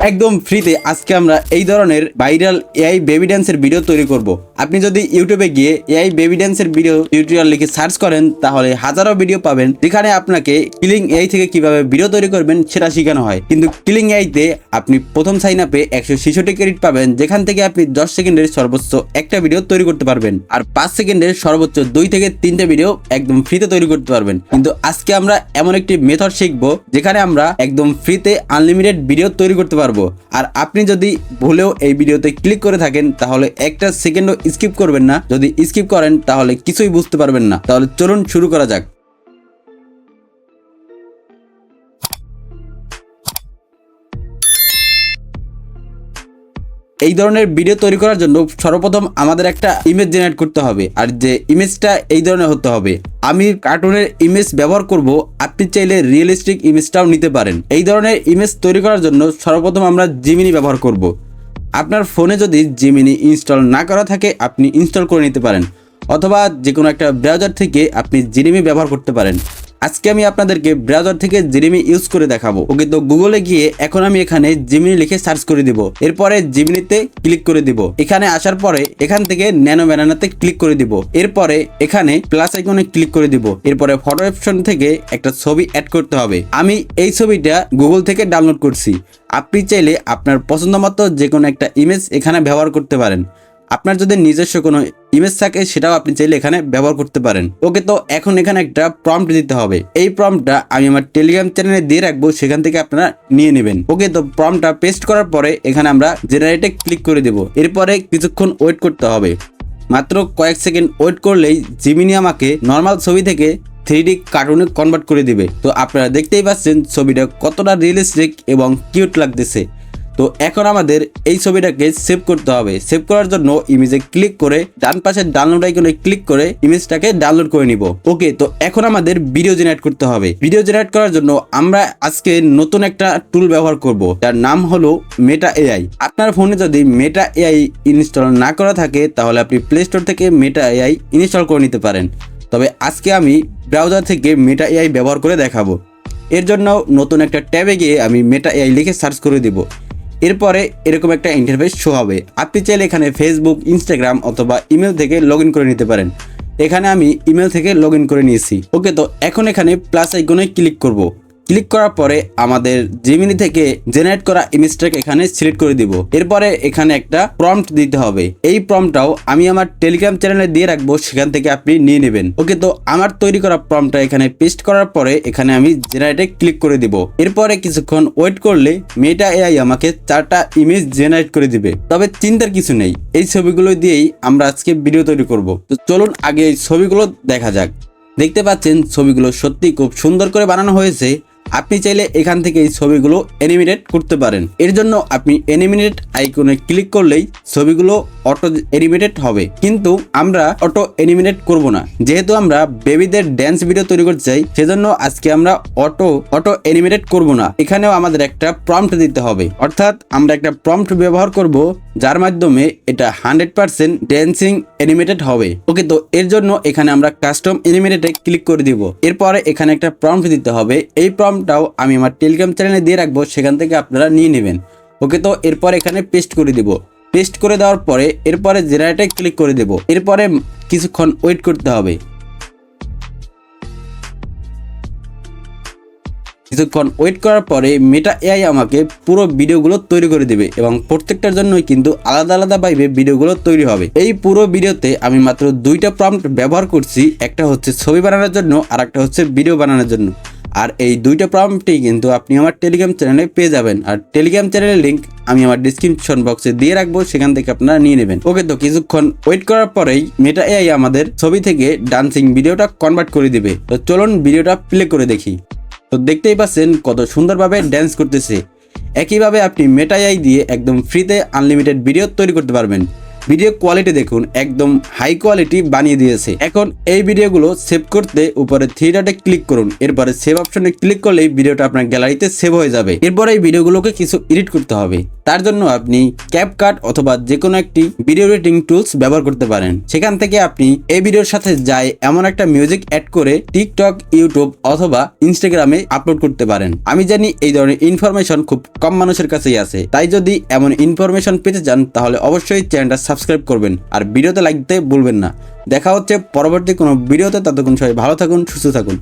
একদম ফ্রিতে আজকে আমরা এই ধরনের ভাইরাল এআই বেবি ভিডিও তৈরি করব। আপনি যদি ইউটিউবে গিয়ে এআই বেবি ড্যান্সের ভিডিও টিউটোরিয়াল লিখে সার্চ করেন, তাহলে হাজারো ভিডিও পাবেন, যেখানে আপনাকে কিলিং এআই থেকে কীভাবে ভিডিও তৈরি করবেন সেটা শেখানো হয়। কিন্তু কিলিং এআইতে আপনি প্রথম সাইন আপে একশো ছেষট্টি ক্রেডিট পাবেন, যেখান থেকে আপনি দশ সেকেন্ডের সর্বোচ্চ একটা ভিডিও তৈরি করতে পারবেন, আর পাঁচ সেকেন্ডের সর্বোচ্চ দুই থেকে তিনটে ভিডিও একদম ফ্রিতে তৈরি করতে পারবেন। কিন্তু আজকে আমরা এমন একটি মেথড শিখব, যেখানে আমরা একদম ফ্রিতে আনলিমিটেড ভিডিও তৈরি করতে পারব। আর আপনি যদি ভুলেও এই ভিডিওতে ক্লিক করে থাকেন, তাহলে একটা সেকেন্ডও স্কিপ করবেন না। যদি স্কিপ করেন, তাহলে কিছুই বুঝতে পারবেন না। তাহলে চলুন শুরু করা যাক। এই ধরনের ভিডিও তৈরি করার জন্য সর্বপ্রথম আমাদের একটা ইমেজ জেনারেট করতে হবে। আর যে ইমেজটা এই ধরনের হতে হবে। আমি কার্টুনের ইমেজ ব্যবহার করব। আপনি চাইলে রিয়েলিস্টিক ইমেজটাও নিতে পারেন। এই ধরনের ইমেজ তৈরি করার জন্য সর্বপ্রথম আমরা জিমিনি ব্যবহার করব। আপনার ফোনে যদি জিমিনি ইনস্টল না করা থাকে, আপনি ইনস্টল করে নিতে পারেন। অথবা যে কোনো একটা ব্রাউজার থেকে আপনি জিনিমি ব্যবহার করতে পারেন। আজকে আমি আপনাদেরকে ব্রাউজার থেকে জিরিমি ইউজ করে দেখাবো। ওকে, তো গুগলে গিয়ে এখন আমি এখানে জিমিনি লিখে সার্চ করে দিব। এরপরে জিমিনিতে ক্লিক করে দিব। এখানে আসার পরে এখান থেকে ন্যানো ব্যানানাতে ক্লিক করে দিব। এরপরে এখানে প্লাস আইকনে ক্লিক করে দিব। এরপরে ফটো অপশন থেকে একটা ছবি অ্যাড করতে হবে। আমি এই ছবিটা গুগল থেকে ডাউনলোড করছি। আপনি চাইলে আপনার পছন্দ মতো যে কোনো একটা ইমেজ এখানে ব্যবহার করতে পারেন। আপনার যদি নিজস্ব কোনো ইমেজ থাকে, সেটাও আপনি চাইলে এখানে ব্যবহার করতে পারেন। ওকে, তো এখন এখানে একটা প্রম্পট দিতে হবে। এই প্রম্পটটা আমি আমার টেলিগ্রাম চ্যানেলে দিয়ে রাখব, সেখান থেকে আপনারা নিয়ে নেবেন। ওকে, তো প্রম্পটটা পেস্ট করার পরে এখানে আমরা জেনারেটে ক্লিক করে দেব। এরপরে কিছুক্ষণ ওয়েট করতে হবে। মাত্র কয়েক সেকেন্ড ওয়েট করলেই জিমিনি আমাকে নর্মাল ছবি থেকে থ্রি ডি কার্টুনে কনভার্ট করে দিবে। তো আপনারা দেখতেই পাচ্ছেন ছবিটা কতটা রিয়েলিস্টিক এবং কিউট লাগতেছে। তো এখন আমাদের এই ছবিটাকে সেভ করতে হবে। সেভ করার জন্য ইমেজে ক্লিক করে ডান পাশে ডাউনলোড আইকনে ক্লিক করে ইমেজটাকে ডাউনলোড করে নিব। ওকে, তো এখন আমাদের ভিডিও জেনারেট করতে হবে। ভিডিও জেনারেট করার জন্য আমরা আজকে নতুন একটা টুল ব্যবহার করব। যার নাম হলো মেটা এআই আপনার ফোনে যদি মেটা এআই ইনস্টল না করা থাকে, তাহলে আপনি প্লে স্টোর থেকে মেটা এআই ইনস্টল করে নিতে পারেন। তবে আজকে আমি ব্রাউজার থেকে মেটা এআই ব্যবহার করে দেখাবো। এর জন্য নতুন একটা ট্যাবে গিয়ে আমি মেটা এআই লিখে সার্চ করে দিব। এরপরে এরকম একটা ইন্টারফেস শো হবে। আপনি চাইলে এখানে ফেসবুক ইনস্টাগ্রাম অথবা ইমেল থেকে লগ করে নিতে পারেন। এখানে আমি ইমেল থেকে লগ করে নিয়েছি। ওকে তো এখন এখানে প্লাস আইকনে ক্লিক করব। ক্লিক করার পরে আমাদের জিমিনি থেকে জেনারেট করা ইমেজটাকে এখানে সিলেক্ট করে দিব। এরপরে এখানে একটা প্রম্পট দিতে হবে। এই প্রম্পটটাও আমি আমার টেলিগ্রাম চ্যানেলে দিয়ে রাখব, সেখান থেকে আপনি নিয়ে নেবেন। ওকে, তো আমার তৈরি করা প্রম্পটটা এখানে পেস্ট করার পরে এখানে আমি জেনারেটে ক্লিক করে দিব। এরপরে কিছুক্ষণ ওয়েট করলে মেটা এআই আমাকে চারটা ইমেজ জেনারেট করে দিবে। তবে চিন্তার কিছু নেই, এই ছবিগুলো দিয়েই আমরা আজকে ভিডিও তৈরি করব। তো চলুন আগে এই ছবিগুলো দেখা যাক। দেখতে পাচ্ছেন, ছবিগুলো সত্যি খুব সুন্দর করে বানানো হয়েছে। আপনি চাইলে এখান থেকে এই ছবিগুলো অ্যানিমেটেড করতে পারেন। এর জন্য আপনি অ্যানিমেটেড আইকনে ক্লিক করলেই ছবিগুলো অটো এনিমেটেড হবে। কিন্তু আমরা অটো অ্যানিমেটেড করব না। যেহেতু আমরা বেবিদের ড্যান্স ভিডিও তৈরি করতে চাই, সেজন্য আজকে আমরা অটো অটো এনিমেটেড করব না। এখানেও আমাদের একটা প্রম্পট দিতে হবে। অর্থাৎ আমরা একটা প্রম্পট ব্যবহার করব, যার মাধ্যমে এটা হান্ড্রেড পার্সেন্ট ড্যান্সিং অ্যানিমেটেড হবে। ওকে, তো এর জন্য এখানে আমরা কাস্টম অ্যানিমেটেডে ক্লিক করে দিব। এরপরে এখানে একটা প্রম্পট দিতে হবে। এই প্রম্পটটাও আমি আমার টেলিগ্রাম চ্যানেলে দিয়ে রাখব, সেখান থেকে আপনারা নিয়ে নেবেন। ওকে, তো এরপর এখানে পেস্ট করে দিব। পেস্ট করে দেওয়ার পরে এরপরে জেনারেটে ক্লিক করে দেব। এরপরে কিছুক্ষণ ওয়েট করতে হবে। কিছুক্ষণ ওয়েট করার পরে মেটা এআই আমাকে পুরো ভিডিওগুলো তৈরি করে দেবে এবং প্রত্যেকটার জন্যই কিন্তু আলাদা আলাদা ভাবে ভিডিওগুলো তৈরি হবে। এই পুরো ভিডিওতে আমি মাত্র দুইটা প্রম্পট ব্যবহার করছি, একটা হচ্ছে ছবি বানানোর জন্য আর একটা হচ্ছে ভিডিও বানানোর জন্য। আর এই দুইটা প্রম্পটই কিন্তু আপনি আমার টেলিগ্রাম চ্যানেলে পেয়ে যাবেন। আর টেলিগ্রাম চ্যানেলের লিঙ্ক আমি আমার ডিসক্রিপশন বক্সে দিয়ে রাখব, সেখান থেকে আপনারা নিয়ে নেবেন। ওকে তো, কিছুক্ষণ ওয়েট করার পরেই মেটা এআই আমাদের ছবি থেকে ডান্সিং ভিডিওটা কনভার্ট করে দিবে। তো চলুন ভিডিওটা প্লে করে দেখি। তো দেখতেই পাচ্ছেন কত সুন্দরভাবে ড্যান্স করতেছে। একইভাবে আপনি মেটাই দিয়ে একদম ফ্রিতে আনলিমিটেড ভিডিও তৈরি করতে পারবেন। ভিডিও কোয়ালিটি দেখুন, একদম হাই কোয়ালিটি বানিয়ে দিয়েছে। এখন এই ভিডিওগুলো সেভ করতে উপরে থ্রি ক্লিক করুন। এরপরে সেভ অপশনে ক্লিক করলেই ভিডিওটা আপনার গ্যালারিতে সেভ হয়ে যাবে। এরপর এই ভিডিওগুলোকে কিছু এডিট করতে হবে। তার জন্য আপনি ক্যাপকাট অথবা যে কোনো একটি ভিডিও এডিটিং টুলস ব্যবহার করতে পারেন। সেখান থেকে আপনি এই ভিডিওর সাথে যায় এমন একটা মিউজিক অ্যাড করে টিকটক ইউটিউব অথবা ইনস্টাগ্রামে আপলোড করতে পারেন। আমি জানি এই ধরনের ইনফরমেশন খুব কম মানুষের কাছেই আছে। তাই যদি এমন ইনফরমেশন পেতে চান, তাহলে অবশ্যই চ্যানেলটা সাবস্ক্রাইব করবেন। আর ভিডিওতে লাইক দিতে ভুলবেন না। দেখা হচ্ছে পরবর্তী কোনো ভিডিওতে, ততক্ষণ সবাই ভালো থাকুন, সুস্থ থাকুন।